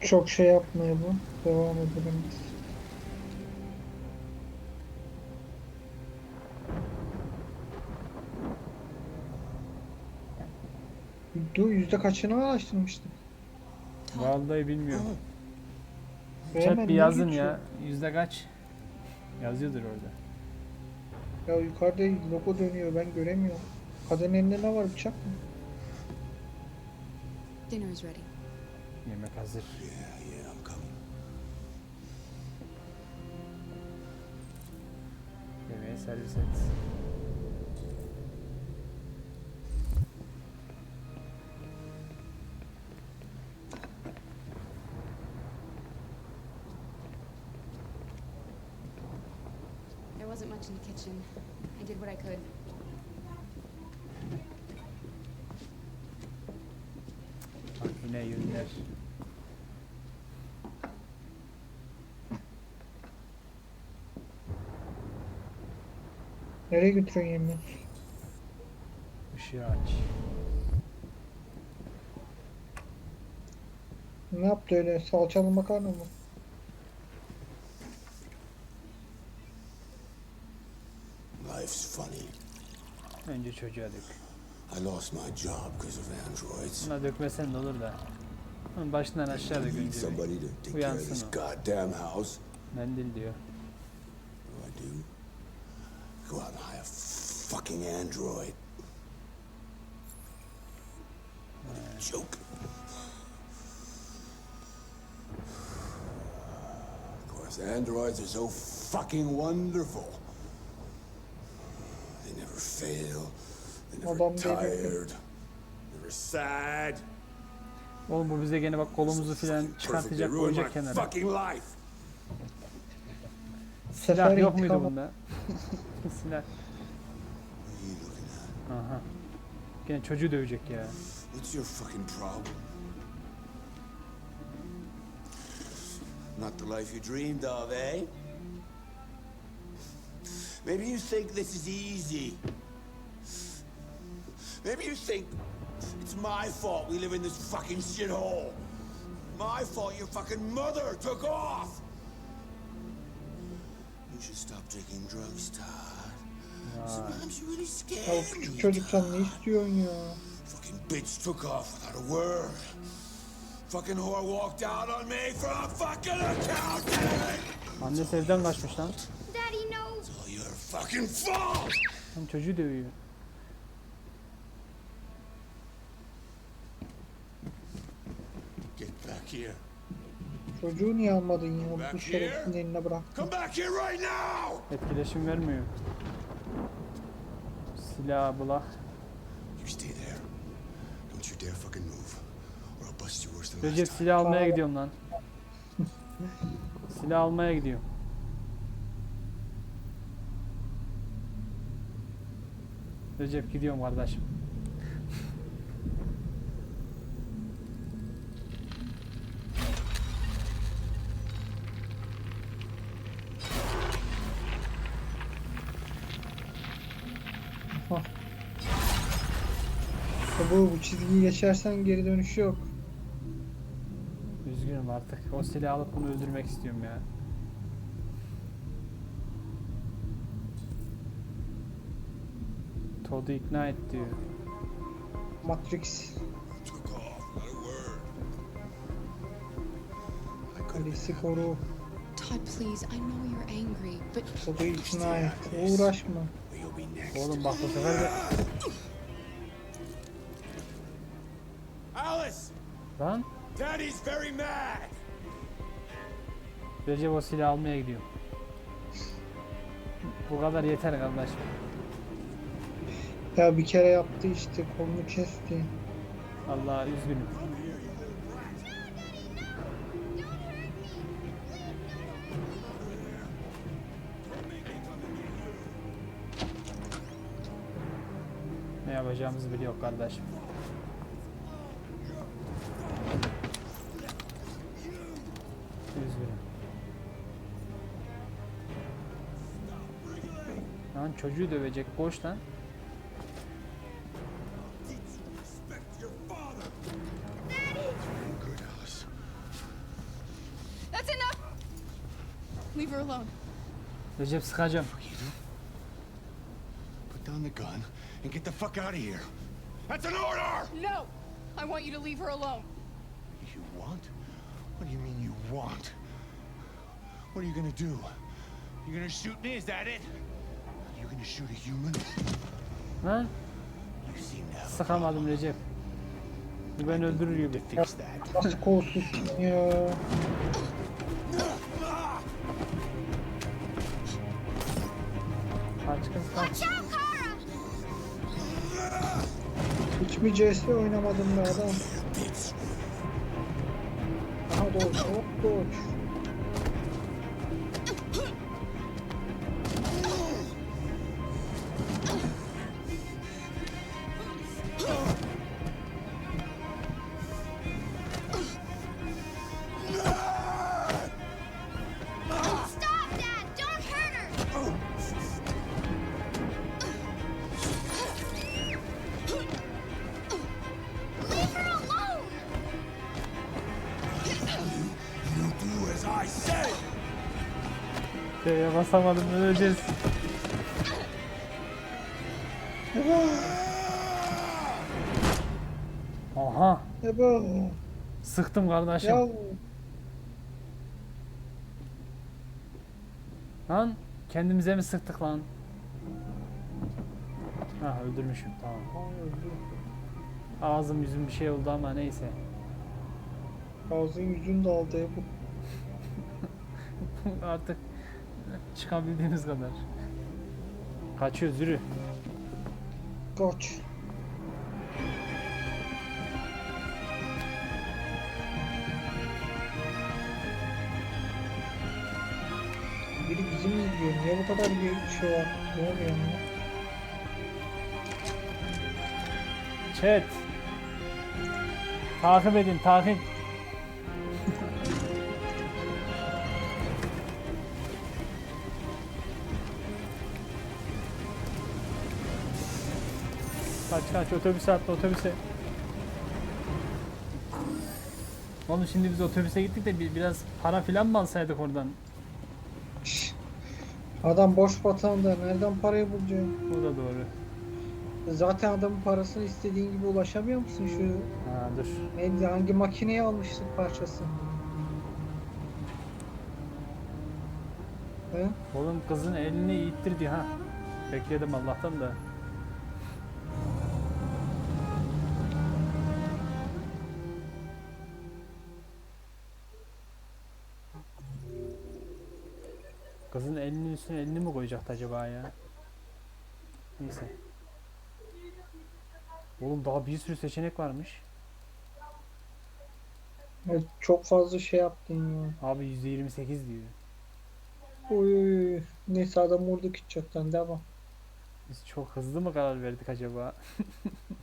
Çok şey yapmıyor bu. Devam edelim biz. Du yüzde kaçını araştırmıştım. Vallahi bilmiyorum. Chat hemen bir ne yazın geçiyor? ya. Yüzde kaç? Yazıyordur orada. Ya yukarıda logo dönüyor ben göremiyorum. Kadının elinde ne var bıçak mı? Dinner is ready. Yemek hazır. Yeah, yeah, I'm coming. Yemeğe servis et. There wasn't much in the kitchen. I did what I could. Bak yine ürünler. Nereye götürüyorsun yemeği? Işığı aç. Ne yaptı öyle? Salçalı makarna mı? Life's funny. Önce çocuğa dök. I lost my job because of androids. Buna dökmesen de olur da. Onun başından aşağı I need somebody to take care of this Uyansın o. goddamn house. Mendil diyor. What do I do? Go out and hire a fucking android. What a joke. Of course, androids are so fucking wonderful. They never fail. Adam sad. Oğlum bu bize gene bak kolumuzu filan çıkartacak koyacak kenara. Silah yok muydu bunda? Silah. Aha. Gene çocuğu dövecek ya. What's your fucking problem? Not the life you dreamed of, eh? Maybe you think this is easy. Maybe you think it's my fault we live in this fucking shithole. My fault your fucking mother took off. You should stop taking drugs, Todd. Sometimes you really scare Ya me. küçük çocuk sen ne istiyorsun ya? Fucking bitch took off without a word. Fucking whore walked out on me for a fucking accountant. Annesi evden kaçmış lan. Daddy, no! It's all your fucking fault. Lan çocuğu dövüyor. Here. Çocuğu niye almadın ya? Back Bu here. şerefsizin eline bırak. Come back here right now. Etkileşim vermiyor. Silah bulak. You stay there. Don't you dare fucking move, or I'll bust you worse than last Recep silah almaya gidiyorum lan. Silah almaya gidiyorum. Recep gidiyorum kardeşim. Bu, bu çizgiyi geçersen geri dönüş yok. Üzgünüm artık. O silahı alıp bunu öldürmek istiyorum ya. Todd'u ikna et diyor. Matrix kalesi koru. Todd, please, I know you're angry, but Kodu ikna et. Uğraşma. Oğlum bak bu sefer de... Lan Daddy's very mad. Recep o silahı almaya gidiyor. Bu kadar yeter kardeşim. Ya bir kere yaptı işte kolunu kesti. Allah üzgünüm. Ne yapacağımızı biliyor kardeşim. Lan çocuğu dövecek koş lan. Respect your father. Good, Alice. Leave her alone. Recep sıkacağım. Put down the gun and get the fuck out of here. That's an order! No! I want you to leave her alone. You want? What do you mean you want? What are you gonna do? You're gonna shoot me? Is that it? Ha? Sıkamadım Recep. Bu beni öldürür gibi. Nasıl kolsuzsun ya? Kaç kız kaç. Hiç mi CS oynamadım be adam? Aha doğru, hop doğru. Şeye basamadım öleceğiz. Aha. Ne bu? Sıktım kardeşim. Ya Lan kendimize mi sıktık lan? Ha öldürmüşüm tamam. Ağzım yüzüm bir şey oldu ama neyse. ağzın yüzünü de aldı bu. Artık çıkabildiğimiz kadar. Kaçıyoruz yürü. Kaç. Biri bizi mi izliyor? Niye bu kadar bir şey var? Ne oluyor ya? Chat. Takip edin takip. Kaç kaç otobüse atla otobüse. Oğlum şimdi biz otobüse gittik de bir, biraz para filan mı alsaydık oradan? Adam boş batağında nereden parayı bulacaksın? O da doğru. Zaten adamın parasını istediğin gibi ulaşamıyor musun şu Ha dur. neydi hangi makineye almıştık parçası? He? Oğlum kızın elini ittir diyor ha. Bekledim Allah'tan da. Kızın elinin üstüne elini mi koyacaktı acaba ya? Neyse. Oğlum daha bir sürü seçenek varmış. Evet, çok fazla şey yaptın ya. Abi %28 diyor. Uy. Neyse adam vurduk hiç çoktan devam. Biz çok hızlı mı karar verdik acaba?